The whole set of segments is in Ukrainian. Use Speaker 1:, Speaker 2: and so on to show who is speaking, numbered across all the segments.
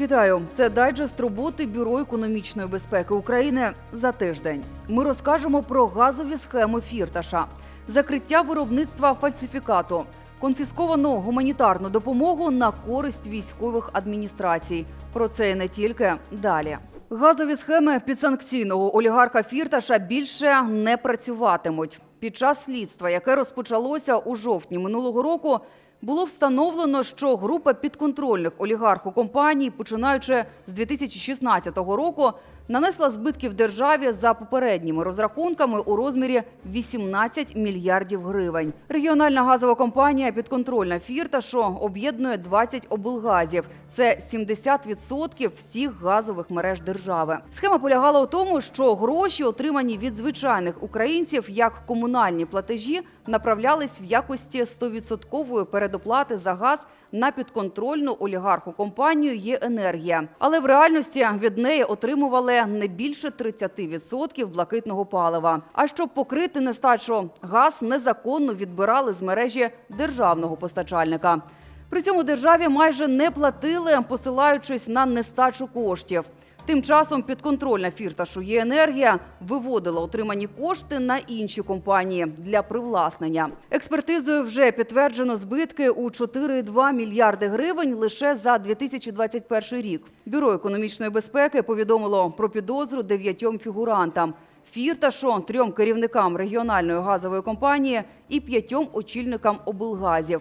Speaker 1: Вітаю! Це дайджест роботи Бюро економічної безпеки України за тиждень. Ми розкажемо про газові схеми фірташа, закриття виробництва фальсифікату, конфісковану гуманітарну допомогу на користь військових адміністрацій. Про це і не тільки далі. Газові схеми підсанкційного олігарха Фірташа більше не працюватимуть. Під час слідства, яке розпочалося у жовтні минулого року, було встановлено, що група підконтрольних олігарху компаній, починаючи з 2016 року, нанесла збитків державі за попередніми розрахунками у розмірі 18 мільярдів гривень. Регіональна газова компанія підконтрольна Фірташу об'єднує 20 облгазів. Це 70% всіх газових мереж держави. Схема полягала у тому, що гроші, отримані від звичайних українців як комунальні платежі, направлялись в якості 100% передоплати за газ на підконтрольну олігарху компанію «Єенергія». Але в реальності від неї отримували не більше 30% блакитного палива. А щоб покрити нестачу, газ незаконно відбирали з мережі державного постачальника. При цьому державі майже не платили, посилаючись на нестачу коштів. Тим часом підконтрольна фірташу «Єенергія» виводила отримані кошти на інші компанії для привласнення. Експертизою вже підтверджено збитки у 4,2 мільярди гривень лише за 2021 рік. Бюро економічної безпеки повідомило про підозру дев'ятьом фігурантам. Фірташу, трьом керівникам регіональної газової компанії і п'ятьом очільникам облгазів.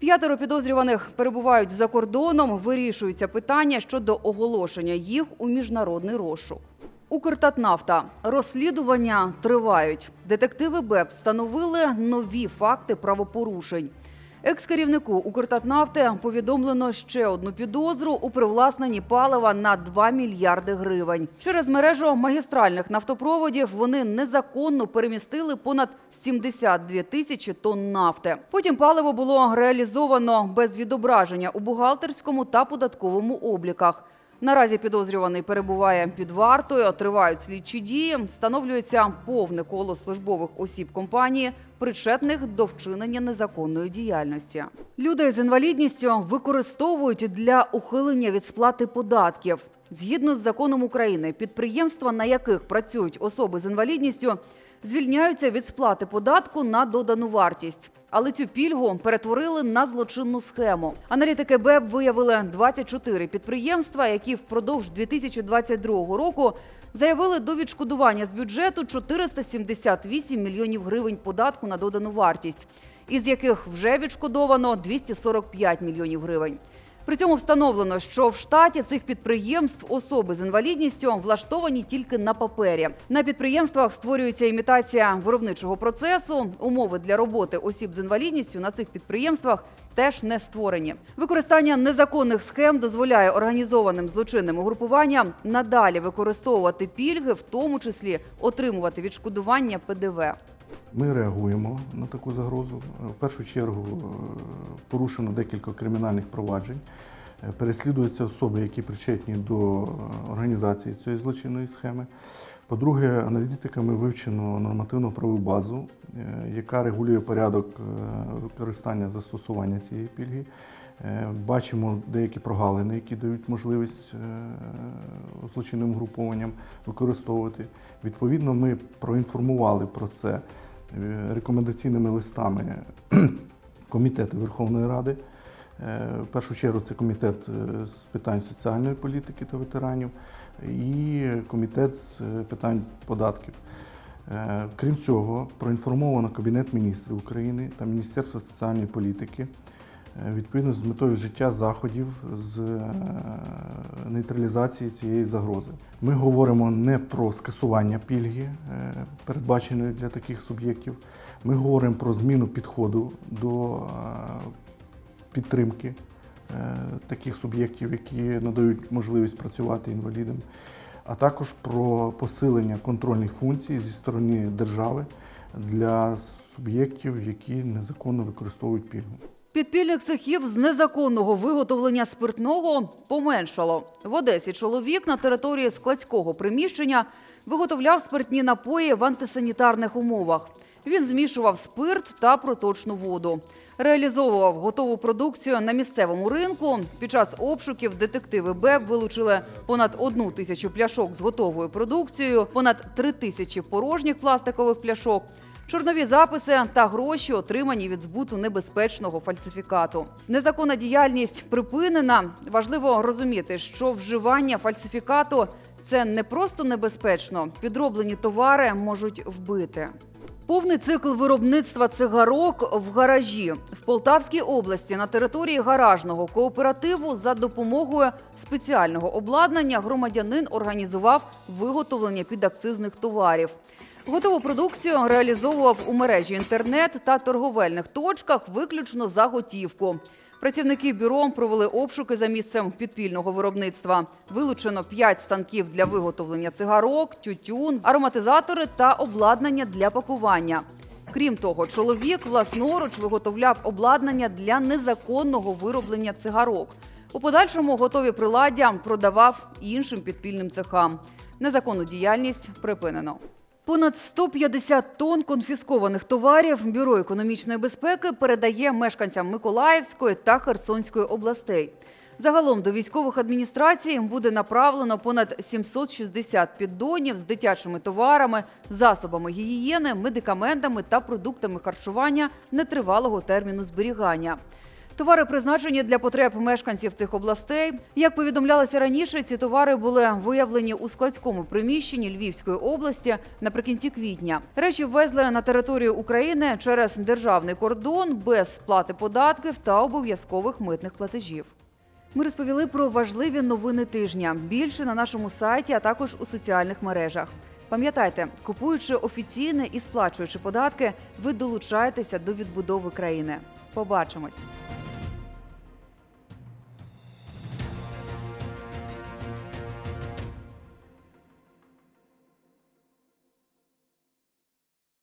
Speaker 1: П'ятеро підозрюваних перебувають за кордоном. Вирішуються питання щодо оголошення їх у міжнародний розшук. Укртатнафта розслідування тривають. Детективи БЕП встановили нові факти правопорушень. Екс-керівнику Укртатнафти повідомлено ще одну підозру у привласненні палива на 2 мільярди гривень. Через мережу магістральних нафтопроводів вони незаконно перемістили понад 72 тисячі тонн нафти. Потім паливо було реалізовано без відображення у бухгалтерському та податковому обліках. Наразі підозрюваний перебуває під вартою, тривають слідчі дії, встановлюється повне коло службових осіб компанії, причетних до вчинення незаконної діяльності. Людей з інвалідністю використовують для ухилення від сплати податків. Згідно з законом України, підприємства, на яких працюють особи з інвалідністю, звільняються від сплати податку на додану вартість. Але цю пільгу перетворили на злочинну схему. Аналітики БЕБ виявили 24 підприємства, які впродовж 2022 року заявили до відшкодування з бюджету 478 мільйонів гривень податку на додану вартість, із яких вже відшкодовано 245 мільйонів гривень. При цьому встановлено, що в штаті цих підприємств особи з інвалідністю влаштовані тільки на папері. На підприємствах створюється імітація виробничого процесу. Умови для роботи осіб з інвалідністю на цих підприємствах теж не створені. Використання незаконних схем дозволяє організованим злочинним угрупуванням надалі використовувати пільги, в тому числі отримувати відшкодування ПДВ.
Speaker 2: Ми реагуємо на таку загрозу. В першу чергу е, порушено декілька кримінальних проваджень. Е, Переслідуються особи, які причетні до е, організації цієї злочинної схеми. По-друге, аналітиками вивчено нормативну правову базу, е, яка регулює порядок е, використання застосування цієї пільги. Е, Бачимо деякі прогалини, які дають можливість е, злочинним групованням використовувати. Відповідно, ми проінформували про це е, рекомендаційними листами Комітету Верховної Ради. Е, В першу чергу це комітет е, з питань соціальної політики та ветеранів і комітет з е, питань податків. Е, Крім цього, проінформовано Кабінет міністрів України та Міністерство соціальної політики е, відповідно з метою вжиття заходів з е, нейтралізації цієї загрози. Ми говоримо не про скасування пільги, е, передбаченої для таких суб'єктів. Ми говоримо про зміну підходу до е, підтримки е, таких суб'єктів, які надають можливість працювати інвалідам, а також про посилення контрольних функцій зі сторони держави для суб'єктів, які незаконно використовують пільгу.
Speaker 1: Підпільних цехів з незаконного виготовлення спиртного поменшало. В Одесі чоловік на території складського приміщення виготовляв спиртні напої в антисанітарних умовах. Він змішував спирт та проточну воду. Реалізовував готову продукцію на місцевому ринку. Під час обшуків детективи БЕБ вилучили понад одну тисячу пляшок з готовою продукцією, понад три тисячі порожніх пластикових пляшок. Чорнові записи та гроші отримані від збуту небезпечного фальсифікату. Незаконна діяльність припинена. Важливо розуміти, що вживання фальсифікату це не просто небезпечно. Підроблені товари можуть вбити. Повний цикл виробництва цигарок в гаражі в Полтавській області на території гаражного кооперативу за допомогою спеціального обладнання громадянин організував виготовлення підакцизних товарів. Готову продукцію реалізовував у мережі інтернет та торговельних точках виключно за готівку. Працівники бюро провели обшуки за місцем підпільного виробництва. Вилучено 5 станків для виготовлення цигарок, тютюн, ароматизатори та обладнання для пакування. Крім того, чоловік власноруч виготовляв обладнання для незаконного вироблення цигарок. У подальшому готові приладдя продавав іншим підпільним цехам. Незаконну діяльність припинено. Понад 150 тонн конфіскованих товарів Бюро економічної безпеки передає мешканцям Миколаївської та Херсонської областей. Загалом до військових адміністрацій буде направлено понад 760 піддонів з дитячими товарами, засобами гігієни, медикаментами та продуктами харчування нетривалого терміну зберігання. Товари призначені для потреб мешканців цих областей. Як повідомлялося раніше, ці товари були виявлені у складському приміщенні Львівської області наприкінці квітня. Речі ввезли на територію України через державний кордон без сплати податків та обов'язкових митних платежів. Ми розповіли про важливі новини тижня. Більше на нашому сайті, а також у соціальних мережах. Пам'ятайте, купуючи офіційне і сплачуючи податки, ви долучаєтеся до відбудови країни. Побачимось.